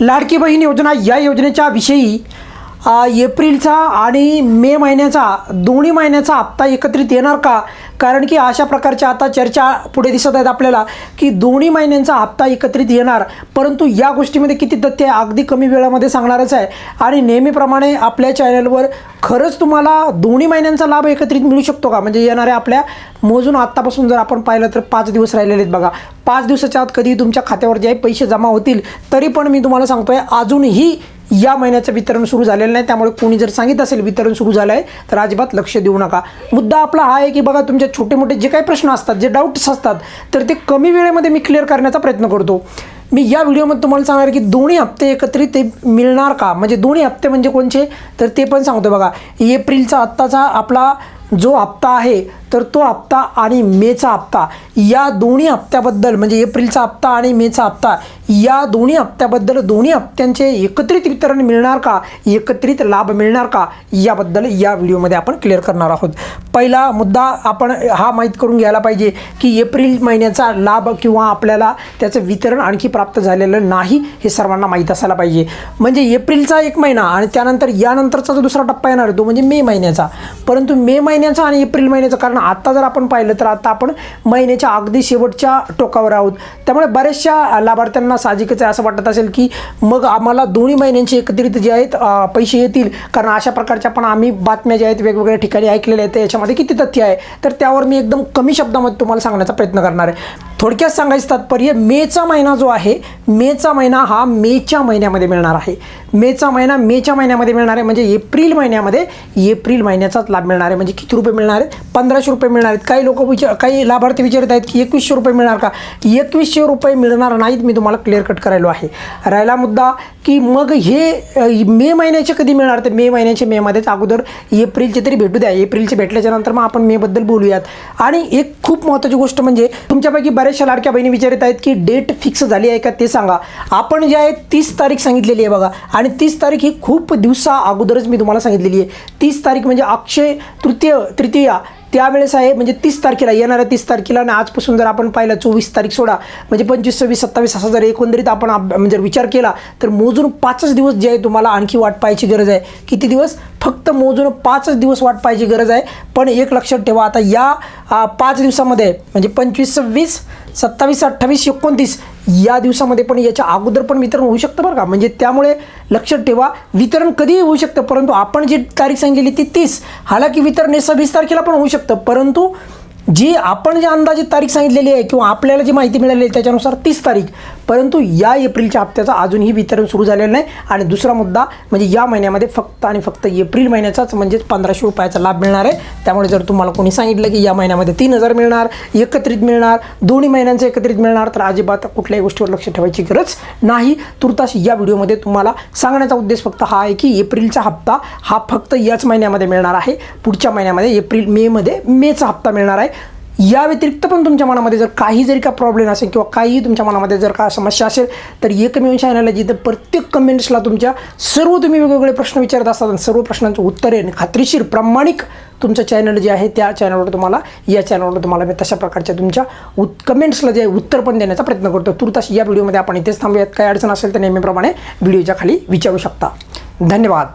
लाडकी बहीण योजना या योजनेच्या विषयी एप्रिलचा आणि मे महिन्याचा दोन्ही महिन्याचा हप्ता एकत्रित येणार का? कारण की अशा प्रकारच्या आता चर्चा पुढे दिसत आहेत आपल्याला की दोन्ही महिन्यांचा हप्ता एकत्रित येणार. परंतु या गोष्टीमध्ये किती तथ्य आहे अगदी कमी वेळामध्ये सांगणारच आहे. आणि नेहमीप्रमाणे आपल्या चॅनलवर खरंच तुम्हाला दोन्ही महिन्यांचा लाभ एकत्रित मिळू शकतो का? म्हणजे येणाऱ्या आपल्या मोजून आत्तापासून जर आपण पाहिलं तर पाच दिवस राहिलेले आहेत बघा. पाच दिवसाच्या आत कधी तुमच्या खात्यावर जे पैसे जमा होतील तरी पण मी तुम्हाला सांगतोय अजूनही या महिन्याचं वितरण सुरू झालेलं नाही. त्यामुळे कोणी जर सांगित असेल वितरण सुरू झालं आहे तर अजिबात लक्ष देऊ नका. मुद्दा आपला हा आहे की बघा तुमचे छोटे मोठे जे काही प्रश्न असतात जे डाऊट्स असतात तर ते कमी वेळेमध्ये मी क्लिअर करण्याचा प्रयत्न करतो. मी या व्हिडिओमध्ये तुम्हाला सांगणार की दोन्ही हप्ते एकत्रित ते मिळणार का? म्हणजे दोन्ही हप्ते म्हणजे कोणचे? तर ते पण सांगतो बघा. एप्रिलचा आत्ताचा आपला जो हप्ता आहे तर तो हप्ता आणि मेचा हप्ता या दोन्ही हप्त्याबद्दल म्हणजे एप्रिलचा हप्ता आणि मेचा हप्ता या दोन्ही हप्त्याबद्दल दोन्ही हप्त्यांचे एकत्रित वितरण मिळणार का? एकत्रित लाभ मिळणार का? याबद्दल या व्हिडिओमध्ये आपण क्लिअर करणार आहोत. पहिला मुद्दा आपण हा माहीत करून घ्यायला पाहिजे की एप्रिल महिन्याचा लाभ किंवा आपल्याला त्याचं वितरण आणखी प्राप्त झालेलं नाही हे सर्वांना माहीत असायला पाहिजे. म्हणजे एप्रिलचा एक महिना आणि त्यानंतर यानंतरचा जो दुसरा टप्पा येणार तो म्हणजे मे महिन्याचा. परंतु मे महिन्याचा आणि एप्रिल महिन्याचा कारण आत्ता जर आपण पाहिलं तर आता आपण महिन्याच्या अगदी शेवटच्या टोकावर आहोत. त्यामुळे बऱ्याचशा लाभार्थ्यांना साहजिकच आहे असं वाटत असेल की मग आम्हाला दोन्ही महिन्यांचे एकत्रित जे आहेत पैसे येतील. कारण अशा प्रकारच्या पण आम्ही बातम्या ज्या आहेत वेगवेगळ्या ठिकाणी ऐकलेल्या आहेत याच्यामध्ये किती तथ्य आहे. तर त्यावर मी एकदम कमी शब्दामध्ये तुम्हाला सांगण्याचा प्रयत्न करणार आहे. थोडक्यात सांगायचं तात्पर्य मेचा महिना जो आहे मेचा महिना हा मेच्या महिन्यामध्ये मिळणार आहे. मेचा महिना मेच्या महिन्यामध्ये मिळणार आहे म्हणजे एप्रिल महिन्यामध्ये एप्रिल महिन्याचाच लाभ मिळणार आहे. म्हणजे किती रुपये मिळणार आहेत? पंधराशे रुपये मिळणार आहेत. काही लोक विचार काही लाभार्थी विचारत आहेत की एकवीसशे रुपये मिळणार का? एकवीसशे रुपये मिळणार नाहीत मी तुम्हाला क्लिअर कट करायलो आहे. राहिला मुद्दा की मग हे मे महिन्याचे कधी मिळणार? तर मे महिन्याचे मेमध्येच अगोदर एप्रिलचे तरी भेटू द्या. एप्रिलचे भेटल्याच्या नंतर मग आपण मेबद्दल बोलूयात. आणि एक खूप महत्त्वाची गोष्ट म्हणजे तुमच्यापैकी बऱ्याच बऱ्याचशा लाडक्या बहिणी विचारत आहेत की डेट फिक्स झाली आहे का ते सांगा. आपण जे आहे तीस तारीख सांगितलेली आहे बघा. आणि तीस तारीख ही खूप दिवसा अगोदरच मी तुम्हाला सांगितलेली आहे. तीस तारीख म्हणजे अक्षय तृतीय तृतीया. त्यावेळेस आहे म्हणजे तीस तारखेला येणाऱ्या तीस तारखेला आणि आजपासून जर आपण पाहिलं चोवीस तारीख सोडा. म्हणजे पंचवीस सव्वीस सत्तावीस असा जर एकंदरीत आपण म्हणजे जर विचार केला तर मोजून पाचच दिवस जे आहे तुम्हाला आणखी वाट पाहायची गरज आहे. किती दिवस? फक्त मोजून पाचच दिवस वाट पाहायची गरज आहे. पण एक लक्षात ठेवा आता या पाच दिवसामध्ये म्हणजे पंचवीस सव्वीस सत्तावीस अठ्ठावीस एकोणतीस या दिवसामध्ये पण याच्या अगोदर पण वितरण होऊ शकतं बरं का? म्हणजे त्यामुळे लक्षात ठेवा वितरण कधीही होऊ शकतं परंतु आपण जी तारीख सांगितली ती तीस. हालाकी वितरण हे सव्वीस तारखेला पण होऊ शकतं परंतु जी आपण जी अंदाजित तारीख सांगितलेली आहे किंवा आपल्याला जी माहिती मिळाली आहे त्याच्यानुसार तीस तारीख परंतु या एप्रिलच्या हप्त्याचं अजूनही वितरण सुरू झालेलं नाही. आणि दुसरा मुद्दा म्हणजे या महिन्यामध्ये फक्त आणि फक्त एप्रिल महिन्याचाच म्हणजेच पंधराशे रुपयाचा लाभ मिळणार आहे. त्यामुळे जर तुम्हाला कोणी सांगितलं की या महिन्यामध्ये तीन हजार मिळणार एकत्रित मिळणार दोन्ही महिन्यांचं एकत्रित मिळणार तर अजिबात कुठल्याही गोष्टीवर लक्ष ठेवायची गरज नाही. तुर्तास या व्हिडिओमध्ये तुम्हाला सांगण्याचा उद्देश फक्त हा आहे की एप्रिलचा हप्ता हा फक्त याच महिन्यामध्ये मिळणार आहे. पुढच्या महिन्यामध्ये एप्रिल मेमध्ये मेचा हप्ता मिळणार आहे. या व्यतिरिक्त पण तुमच्या मनामध्ये जर काही जरी का प्रॉब्लेम असेल किंवा काहीही तुमच्या मनामध्ये जर का समस्या असेल तर एकमेव चॅनल आहे जिथं प्रत्येक कमेंट्सला तुमच्या सर्व तुम्ही वेगवेगळे प्रश्न विचारत असतात आणि सर्व प्रश्नांचं उत्तर आहे आणि खात्रीशीर प्रामाणिक तुमचं चॅनल जे आहे त्या चॅनलवर तुम्हाला या चॅनलवर तुम्हाला मी तशा प्रकारच्या तुमच्या उत कमेंट्सला जे उत्तर पण देण्याचा प्रयत्न करतो. तुर्तास या व्हिडिओमध्ये आपण इथेच थांबूयात. काही अडचण असेल तर नेहमीप्रमाणे व्हिडिओच्या खाली विचारू शकता. धन्यवाद.